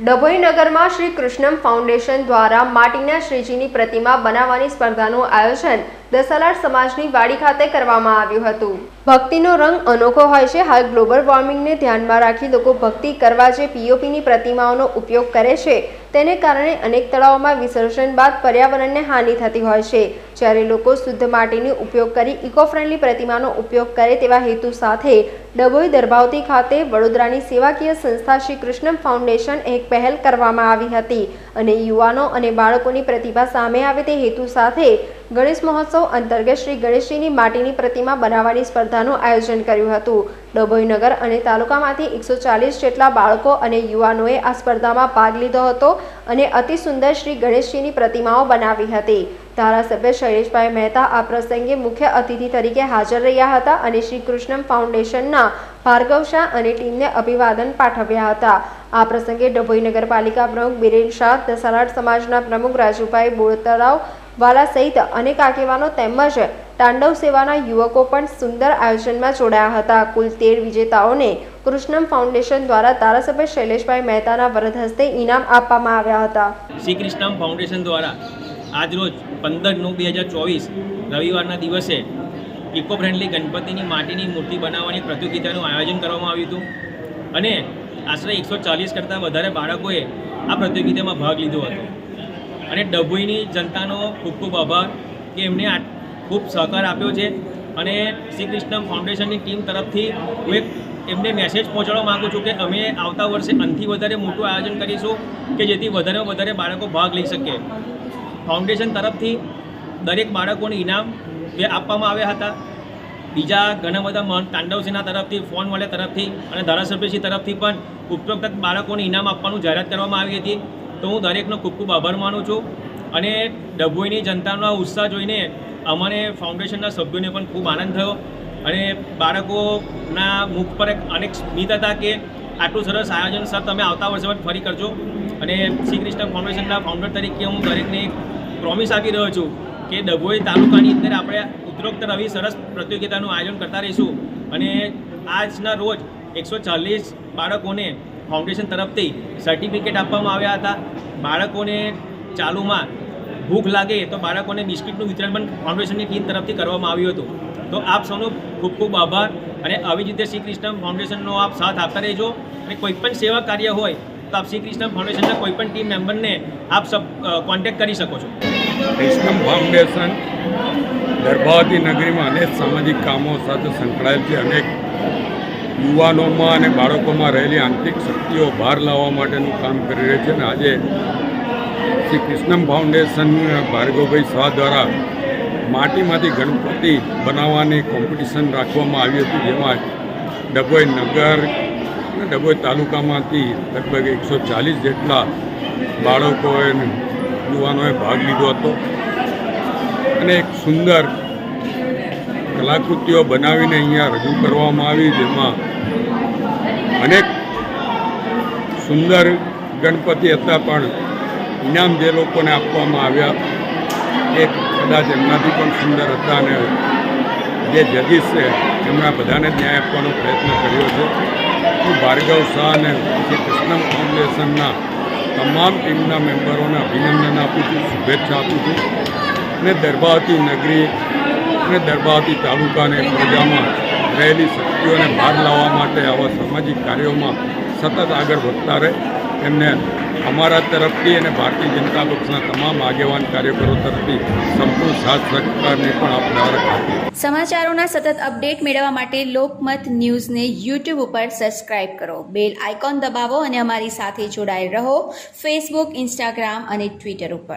ડભોઈ નગરમાં શ્રી કૃષ્ણમ ફાઉન્ડેશન દ્વારા માટીના શ્રીજીની પ્રતિમા બનાવવાની સ્પર્ધાનું આયોજન દસાલાર સમાજની વાડી ખાતે કરવામાં આવ્યું હતું. ભક્તિનો રંગ અનોખો હોય છે. હાલ ગ્લોબલ વોર્મિંગને ધ્યાનમાં રાખી લોકો ભક્તિ કરવા જે પીઓપીની પ્રતિમાઓનો ઉપયોગ કરે છે, તેને કારણે અનેક તળાવોમાં વિસર્જન બાદ પર્યાવરણને હાનિ થતી હોય છે. જ્યારે લોકો શુદ્ધ માટીનો ઉપયોગ કરી ઇકો ફ્રેન્ડલી પ્રતિમાનો ઉપયોગ કરે તેવા હેતુ સાથે ડભોઈ દરબાવતી ખાતે વડોદરાની સેવાકીય સંસ્થા શ્રી કૃષ્ણ ફાઉન્ડેશન એક પહેલ કરવામાં આવી હતી અને યુવાનો અને બાળકોની પ્રતિભા સામે આવે તે હેતુ સાથે ગણેશ મહોત્સવ અંતર્ગત શ્રી ગણેશજીની માટીની પ્રતિમા બનાવવાની સ્પર્ધાનું આયોજન કર્યું હતું. ડભોઈ નગર અને તાલુકામાંથી એકસો ચાલીસ જેટલા બાળકો અને યુવાનોએ આ સ્પર્ધામાં ભાગ લીધો હતો અને અતિ સુંદર શ્રી ગણેશજીની પ્રતિમાઓ બનાવી હતી. ધારાસભ્ય શૈલેષભાઈ મહેતા આ પ્રસંગે મુખ્ય અતિથિ તરીકે હાજર રહ્યા હતા અને શ્રી કૃષ્ણમ ફાઉન્ડેશનના ભાર્ગવ શાહ અને ટીમને અભિવાદન પાઠવ્યા હતા. આ પ્રસંગે ડભોઈ નગરપાલિકા પ્રમુખ બિરેન શાહ દસાલાટ સમાજના પ્રમુખ રાજુભાઈ બોળતરાવ વાલા સહિત અનેક આગેવાનો તેમજ તાંડવ સેવાના યુવકો પણ સુંદર આયોજનમાં જોડાયા હતા. કુલ તેર વિજેતાઓને કૃષ્ણમ ફાઉન્ડેશન દ્વારા ધારાસભ્ય શૈલેષભાઈ મહેતાના વરદ હસ્તે ઇનામ આપવામાં આવ્યા હતા. શ્રી કૃષ્ણમ ફાઉન્ડેશન દ્વારા આજરોજ પંદર નવ બે હજાર ચોવીસ રવિવારના દિવસે ઇકો ફ્રેન્ડલી ગણપતિની માટીની મૂર્તિ બનાવવાની પ્રતિયોગિતાનું આયોજન કરવામાં આવ્યું હતું અને આશરે એકસો ચાલીસ કરતાં વધારે બાળકોએ આ પ્રતિયોગિતામાં ભાગ લીધો હતો. અને ડભોઈની જનતાનો ખૂબ ખૂબ આભાર કે એમને આ ખૂબ સહકાર આપ્યો છે. અને શ્રી કૃષ્ણમ ફાઉન્ડેશનની ટીમ તરફથી હું એક એમને મેસેજ પહોંચાડવા માગું છું કે અમે આવતા વર્ષે અંથી વધારે મોટું આયોજન કરીશું કે જેથી વધારેમાં વધારે બાળકો ભાગ લઈ શકે. ફાઉન્ડેશન તરફથી દરેક બાળકોને ઇનામ બે આપવામાં આવ્યા હતા. બીજા ઘણા બધા મન તાંડવસિંહના તરફથી, ફોન વાળા તરફથી અને ધારાસભ્યશ્રી તરફથી પણ ઉપરોક્ત બાળકોને ઇનામ આપવાનું જાહેરાત કરવામાં આવી હતી. તો હું દરેકનો ખૂબ ખૂબ આભાર માનું છું અને ડભોઈની જનતાનો આ ઉત્સાહ જોઈને અમને ફાઉન્ડેશનના સભ્યોને પણ ખૂબ આનંદ થયો અને બાળકોના મુખ પર એક અનેક સ્મિત હતા કે આટલું સરસ આયોજન સર, તમે આવતા વર્ષે પણ ફરી કરજો. અને શ્રી કૃષ્ણ ફાઉન્ડેશનના ફાઉન્ડર તરીકે હું દરેકને પ્રોમિસ આપી રહ્યો છું કે ડભોઈ તાલુકાની અંદર આપણે ઉત્તરોત્તર આવી સરસ પ્રતિયોગિતાનું આયોજન કરતા રહીશું. અને આજના રોજ એકસો ચાલીસ બાળકોને ફાઉન્ડેશન તરફથી સર્ટિફિકેટ આપવામાં આવ્યા હતા. બાળકોને ચાલુમાં ભૂખ લાગે તો બાળકોને બિસ્કિટનું વિતરણ પણ ફાઉન્ડેશનની ટીમ તરફથી કરવામાં આવ્યું હતું. તો આપ સૌનો ખૂબ ખૂબ આભાર અને આવી જ રીતે શ્રી કૃષ્ણ ફાઉન્ડેશનનો આપ સાથ આપતા રહેજો. અને કોઈ પણ સેવા કાર્ય હોય તો આપ શ્રી કૃષ્ણ ફાઉન્ડેશનના કોઈ પણ ટીમ મેમ્બરને આપ સબ કોન્ટેક્ટ કરી શકો છો. કૃષ્ણમ ફાઉન્ડેશન ગર્ભાવતી નગરીમાં અનેક સામાજિક કામો સાથે સંકળાયેલ છે. અનેક યુવાનોમાં અને બાળકોમાં રહેલી આંતરિક શક્તિઓ બહાર લાવવા માટેનું કામ કરી રહી છે અને આજે શ્રી કૃષ્ણમ ફાઉન્ડેશન, ભાર્ગવભાઈ શાહ દ્વારા માટીમાંથી ગણપતિ બનાવવાની કોમ્પિટિશન રાખવામાં આવી હતી, જેમાં ડભોઈ નગર અને ડભોઈ તાલુકામાંથી લગભગ એકસો ચાલીસ જેટલા બાળકોએ યુવાનોએ ભાગ લીધો હતો. અને એક સુંદર કલાકૃતિઓ બનાવીને અહીંયા રજૂ કરવામાં આવી, જેમાં અનેક સુંદર ગણપતિ હતા, પણ ઇનામ જે લોકોને આપવામાં આવ્યા, એ કદાચ એમનાથી પણ સુંદર હતા અને જે જજીસ છે એમના બધાને ન્યાય આપવાનો પ્રયત્ન કર્યો છે. હું ભાર્ગવ શાહ અને શ્રી કૃષ્ણમ ફાઉન્ડેશનના તમામ ટીમના મેમ્બરોને અભિનંદન આપું છું, શુભેચ્છા આપું છું. અને દરબાવતી નગરી અને દરબાવતી તાલુકાને પ્રજામાં રહેલી શક્તિઓને બહાર લાવવા માટે આવા સામાજિક કાર્યોમાં સતત આગળ વધતા રહે. એમને અમારા તરફથી અને ભારતીય જનતા પક્ષના તમામ આગેવાન કાર્યકરો તરફથી સંપૂર્ણ સાથ સહકારની પણ આપ સમાચારોના સતત અપડેટ મેળવવા માટે લોકમત ન્યૂઝને યુટ્યુબ ઉપર સબસ્ક્રાઇબ કરો. બેલ આઇકોન દબાવો અને અમારી સાથે જોડાયેલ રહો. ફેસબુક ઇન્સ્ટાગ્રામ અને ટ્વિટર ઉપર.